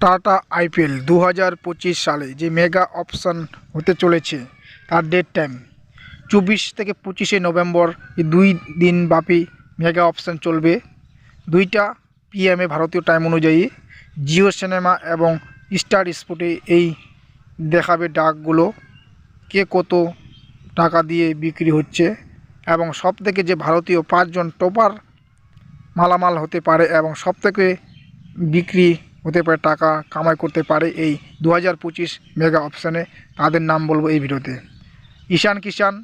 Tata IPL দু হাজার পঁচিশ সালে যে মেগা অপশন হতে চলেছে, তার ডেট টাইম চব্বিশ থেকে পঁচিশে নভেম্বর এই দুই দিন ব্যাপী মেগা অপশন চলবে। দুইটা পিএমএ ভারতীয় টাইম অনুযায়ী জিও সিনেমা এবং স্টার স্পোর্টে এই দেখাবে ডাকগুলো। কে কত টাকা দিয়ে বিক্রি হচ্ছে এবং সব থেকে যে ভারতীয় পাঁচজন টপার মালামাল হতে পারে এবং সব থেকে বিক্রি হতে পারে টাকা কামাই করতে পারে এই দু হাজার পঁচিশ মেগা অপশানে। তাদের নাম বলব এই ভিডিওতে। ঈশান কিষান,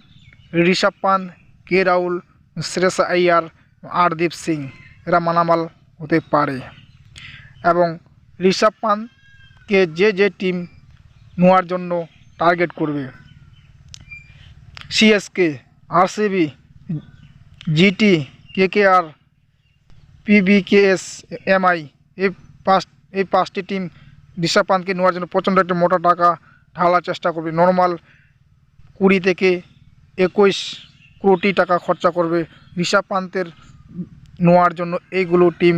ঋষভ পান্ত কে রাহুল শ্রেয়স আইয়ার, আরদীপ সিং, এরা মানামাল হতে পারে। এবং ঋষভ পান্তকে যে যে টিম নেওয়ার জন্য টার্গেট করবে। CSK RCB GT KKR PBKS MI এই পাঁচ এই পাঁচটি টিম ঋষভ পান্তকে নেওয়ার জন্য প্রচণ্ড একটা মোটা টাকা ঢালার চেষ্টা করবে। নর্মাল কুড়ি থেকে একুশ কোটি টাকা খরচা করবে ঋষভ পান্তের নেওয়ার জন্য এইগুলো টিম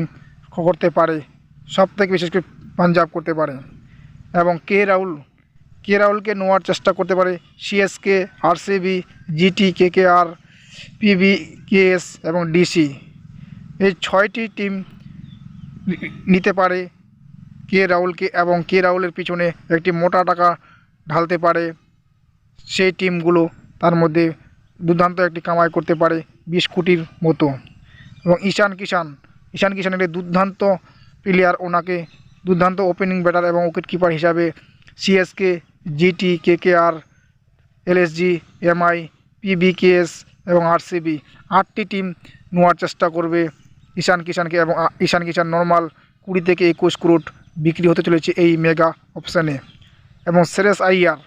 করতে পারে সব থেকে বিশেষ করে পাঞ্জাব করতে পারে। এবং কে রাহুল? কে রাহুলকে নেওয়ার চেষ্টা করতে পারে CSK RCB GT KKR PBKS এবং ডিসি এই ছয়টি টিম নিতে পারে কে রাহুলকে এবং কে রাহুলের পিছনে একটি মোটা টাকা ঢালতে পারে, সেই টিমগুলো তার মধ্যে দুর্দান্ত একটি কামাই করতে পারে বিশ কোটির মতো। এবং ঈশান কিষান ঈশান কিষান একটি দুর্দান্ত প্লেয়ার ওনাকে দুর্দান্ত ওপেনিং ব্যাটার এবং উইকেট কিপার হিসাবে CSK GT K K KKR LSG MI PBKS এবং আরসিবি আটটি টিম নেওয়ার চেষ্টা করবে ঈশান কিষানকে এবং ঈশান কিষান নর্মাল কুড়ি থেকে একুশ ক্রোট বিক্রি হতে চলেছে এই মেগা অপশানে। এবং শ্রেয়স আইয়ার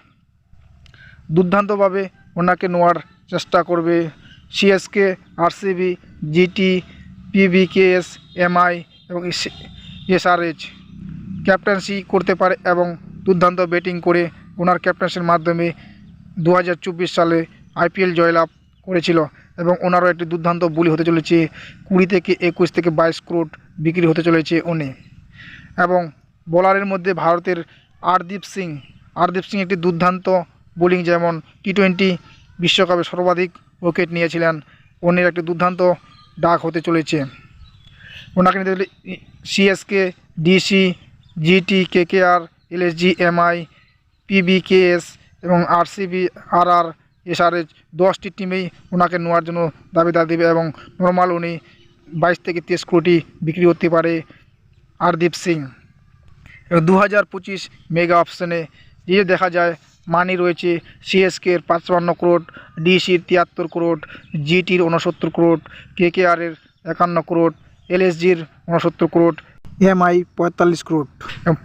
দুর্দান্তভাবে ওনাকে নেওয়ার চেষ্টা করবে CSK RCB GT PBKS MI এবং এসআরএইচ ক্যাপ্টেন্সি করতে পারে এবং দুর্দান্ত ব্যাটিং করে ওনার ক্যাপ্টেন্সির মাধ্যমে দু হাজার চব্বিশ সালে আইপিএল জয়লাভ করেছিল এবং ওনারও একটি দুর্দান্ত বুলি হতে চলেছে কুড়ি থেকে একুশ থেকে বাইশ ক্রোট বিক্রি হতে চলেছে উনি। এবং বোলারের মধ্যে ভারতের আরদীপ সিং। আরদীপ সিং একটি দুর্দান্ত বোলিং যেমন টি টোয়েন্টি বিশ্বকাপে সর্বাধিক উইকেট নিয়েছিলেন উনির একটি দুর্দান্ত ডাক হতে চলেছে। ওনাকে নিতে হলে CSK, DC, GT, KKR, LSG, MI, PBKS এবং আরসিবি আর আর এসআরএচ দশটি টিমেই ওনাকে নেওয়ার জন্য দাবিদার দেবে এবং নর্মাল উনি বাইশ থেকে তেইশ কোটি বিক্রি করতে পারে আরদীপ সিং। দু হাজার পঁচিশ মেগা অপশানে যে দেখা যায়, মানি রয়েছে সিএসকের পাঁচপান্ন ক্রোট ডিসির তিয়াত্তর ক্রোট জিটির উনসত্তর ক্রোট কেকেআরের একান্ন ক্রোট এলএসজির উনসত্তর ক্রোট এমআই পঁয়তাল্লিশ ক্রোট এবং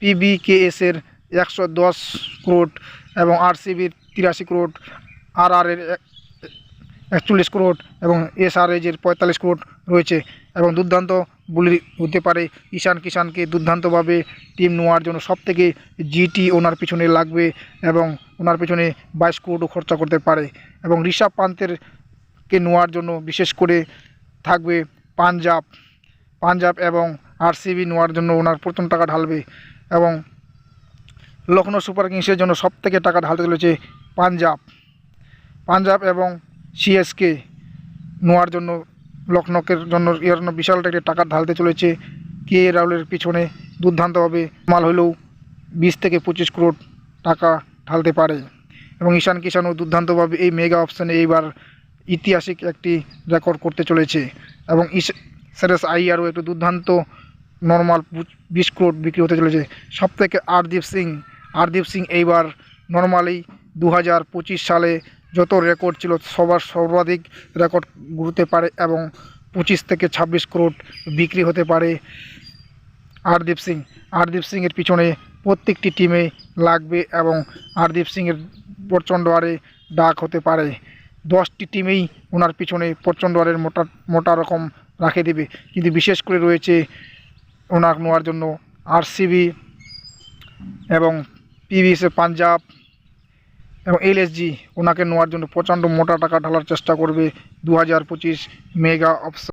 পিবিকেএসের একশো দশ ক্রোট এবং আরসিবির তিরাশি ক্রোট আরআরের একচল্লিশ ক্রোট এবং এসআরএজের পঁয়তাল্লিশ ক্রোট রয়েছে এবং দুর্দান্ত বুলি হতে পারে। ঈশান কিষানকে দুর্দান্তভাবে টিম নেওয়ার জন্য সব থেকে জিটি ওনার পিছনে লাগবে এবং ওনার পিছনে বাইশ কোটিও খরচা করতে পারে এবং ঋষভ পান্তের কে নেওয়ার জন্য বিশেষ করে থাকবে পাঞ্জাব। পাঞ্জাব এবং আরসিবি নেওয়ার জন্য ওনার প্রথম টাকা ঢালবে এবং লখনৌ সুপার কিংসের জন্য সব থেকে টাকা ঢালতে চলেছে পাঞ্জাব। পাঞ্জাব এবং সিএসকে নোয়ার জন্য লখনৌকের জন্য, এর জন্য বিশাল একটা টাকা ঢালতে চলেছে। কে রাহুলের পিছনে দুর্দান্তভাবে মাল হলেও বিশ থেকে পঁচিশ করোড় টাকা ঢালতে পারে। এবং ঈশান কিষানও দুর্দান্তভাবে এই মেগা অপশানে এইবার ঐতিহাসিক একটি রেকর্ড করতে চলেছে। এবং সেরেস আইয়ারও একটু দুর্দান্ত নর্মাল বিশ ক্রোট বিক্রি হতে চলেছে। সব থেকে আরদীপ সিং আরদীপ সিং এইবার নর্মালি দু হাজার পঁচিশ সালে যত রেকর্ড ছিল সবার সর্বাধিক রেকর্ড ঘুরতে পারে এবং পঁচিশ থেকে ছাব্বিশ ক্রোট বিক্রি হতে পারে। আরদীপ সিং আরদীপ সিংয়ের পিছনে প্রত্যেকটি টিমে লাগবে এবং আরদীপ সিংয়ের প্রচণ্ড আরে ডাক হতে পারে। দশটি টিমেই ওনার পিছনে প্রচণ্ড আরের মোটা মোটা রকম রাখে দেবে। কিন্তু বিশেষ করে রয়েছে ওনার নেওয়ার জন্য আরসিবি এবং পিভিসি পাঞ্জাব এবং এলএসজি ওনাকে নেওয়ার জন্য প্রচণ্ড মোটা টাকা ঢালার চেষ্টা করবে। দু হাজার পঁচিশ মেগা অপশন